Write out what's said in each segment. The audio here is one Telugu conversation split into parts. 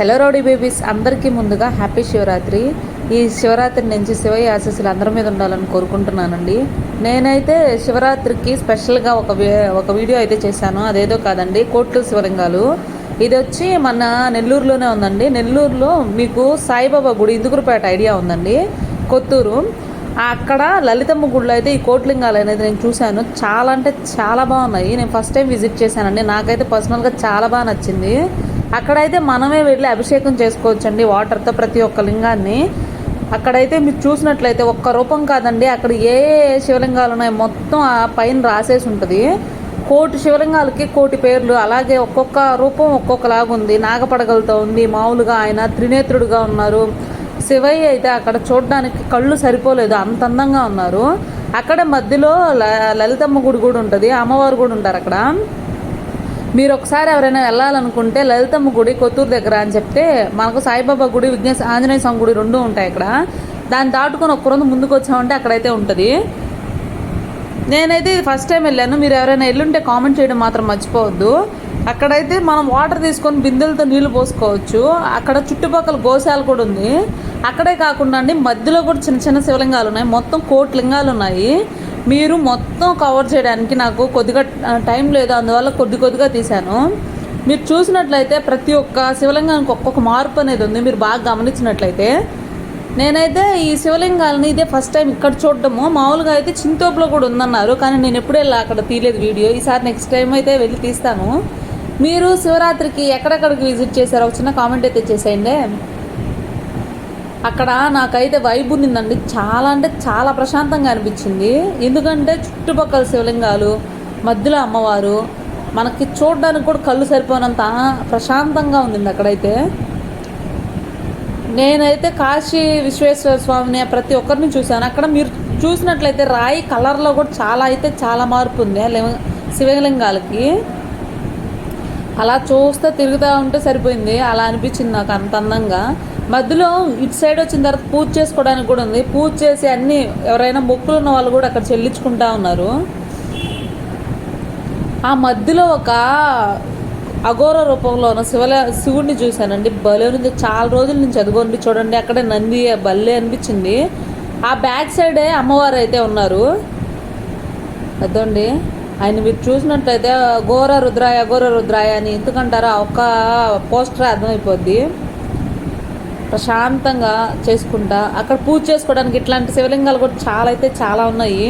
హలో రౌడీ బేబీస్ అందరికీ ముందుగా హ్యాపీ శివరాత్రి ఈ శివరాత్రి నుంచి శివయ్య ఆశీస్సులు అందరి మీద ఉండాలని కోరుకుంటున్నానండి. నేనైతే శివరాత్రికి స్పెషల్గా ఒక వీ- ఒక వీడియో అయితే చేశాను. అదేదో కాదండి కోట్లు శివలింగాలు. ఇది వచ్చి మన నెల్లూరులోనే ఉందండి. నెల్లూరులో మీకు సాయిబాబా గుడి ఇందుకురుపేట ఐడియా ఉందండి. కొత్తూరు. అక్కడ లలితమ్మ గుడిలో అయితే ఈ కోట్లింగాలు అనేది నేను చూశాను. చాలా అంటే చాలా బాగున్నాయి. నేను ఫస్ట్ టైం విజిట్ చేశానండి. నాకైతే పర్సనల్గా చాలా బాగా నచ్చింది. అక్కడైతే మనమే వెళ్ళి అభిషేకం చేసుకోవచ్చండి వాటర్తో ప్రతి ఒక్క లింగాన్ని. అక్కడైతే మీరు చూసినట్లయితే ఒక్క రూపం కాదండి అక్కడ ఏ శివలింగాలు ఉన్నాయి మొత్తం ఆ పైన రాసేసి ఉంటుంది. కోటి శివలింగాలకి కోటి పేర్లు అలాగే ఒక్కొక్క రూపం ఒక్కొక్కలాగా ఉంది. నాగపడగలతో ఉంది మామూలుగా ఆయన త్రినేత్రుడుగా ఉన్నారు. శివయ్య అయితే అక్కడ చూడడానికి కళ్ళు సరిపోలేదు అంత అందంగా ఉన్నారు. అక్కడ మధ్యలో ల- లలితమ్మ గుడి కూడా ఉంటుంది అమ్మవారు కూడా ఉంటారు అక్కడ. మీరు ఒకసారి ఎవరైనా వెళ్ళాలనుకుంటే లలితమ్మ గుడి కొత్తూరు దగ్గర అని చెప్తే మనకు సాయిబాబా గుడి విఘ్నేశ ఆంజనేయ స్వామి గుడి రెండు ఉంటాయి ఇక్కడ. దాన్ని దాటుకొని ఒక్క రోజు ముందుకు వచ్చామంటే అక్కడైతే ఉంటుంది. నేనైతే ఇది ఫస్ట్ టైం వెళ్ళాను. మీరు ఎవరైనా ఎల్లుంటే కామెంట్ చేయడం మాత్రం మర్చిపోవద్దు. అక్కడైతే మనం వాటర్ తీసుకొని బిందెలతో నీళ్ళు పోసుకోవచ్చు. అక్కడ చుట్టుపక్కల గోశాల కూడా ఉంది. అక్కడే కాకుండా అండి మధ్యలో కూడా చిన్న చిన్న శివలింగాలు ఉన్నాయి. మొత్తం కోటి లింగాలు ఉన్నాయి. మీరు మొత్తం కవర్ చేయడానికి నాకు కొద్దిగా టైం లేదు. అందువల్ల కొద్ది కొద్దిగా తీశాను. మీరు చూసినట్లయితే ప్రతి ఒక్క శివలింగానికి ఒక్కొక్క మార్పు అనేది ఉంది. మీరు బాగా గమనించినట్లయితే నేనైతే ఈ శివలింగాలని ఇదే ఫస్ట్ టైం ఇక్కడ చూడటము మామూలుగా అయితే చింతోపులో కూడా ఉందన్నారు. కానీ నేను ఎప్పుడు వెళ్ళి అక్కడ తీయలేదు వీడియో. ఈసారి నెక్స్ట్ టైం అయితే వెళ్ళి తీస్తాను. మీరు శివరాత్రికి ఎక్కడెక్కడికి విజిట్ చేశారో? చిన్న కామెంట్ అయితే చేసేయండి. అక్కడ నాకైతే వైబ్ ఉండిందండి. చాలా అంటే చాలా ప్రశాంతంగా అనిపించింది. ఎందుకంటే చుట్టుపక్కల శివలింగాలు మధ్యలో అమ్మవారు మనకి చూడడానికి కూడా కళ్ళు సరిపోనంత ప్రశాంతంగా ఉండింది అక్కడైతే. నేనైతే కాశీ విశ్వేశ్వర స్వామిని ప్రతి ఒక్కరిని చూశాను. అక్కడ మీరు చూసినట్లయితే రాయి కలర్లో కూడా చాలా అయితే చాలా మార్పు ఉంది. శివలింగాలకి. అలా చూస్తే తిరుగుతూ ఉంటే సరిపోయింది. అలా అనిపించింది నాకు అంత అందంగా. మధ్యలో ఇటు సైడ్ వచ్చిన తర్వాత పూజ చేసుకోవడానికి కూడా ఉంది. పూజ చేసి అన్ని ఎవరైనా మొక్కులు ఉన్న వాళ్ళు కూడా అక్కడ చెల్లించుకుంటా ఉన్నారు. ఆ మధ్యలో ఒక అఘోర రూపంలో ఉన్న శివల శివుడిని చూశానండి. బలే ఉంది. చాలా రోజుల నుంచి అదిగోండి చూడండి. అక్కడే నంది బల్లే అనిపించింది. ఆ బ్యాక్ సైడే అమ్మవారు అయితే ఉన్నారు. అదండి. ఆయన మీరు చూసినట్లయితే ఘోర రుద్రాయ ఘోర రుద్రాయ అని ఎందుకంటారో ఆ ఒక్క పోస్టర్ అర్థమైపోద్ది. ప్రశాంతంగా చేసుకుంటా. అక్కడ పూజ చేసుకోవడానికి ఇట్లాంటి శివలింగాలు కూడా చాలా అయితే చాలా ఉన్నాయి.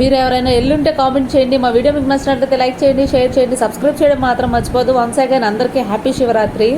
మీరు ఎవరైనా ఎల్లుంటే కామెంట్ చేయండి. మా వీడియో మీకు నచ్చినట్లయితే లైక్ చేయండి షేర్ చేయండి సబ్స్క్రైబ్ చేయడం మాత్రం మర్చిపోదు వన్స్ అగైన్ అందరికీ హ్యాపీ శివరాత్రి.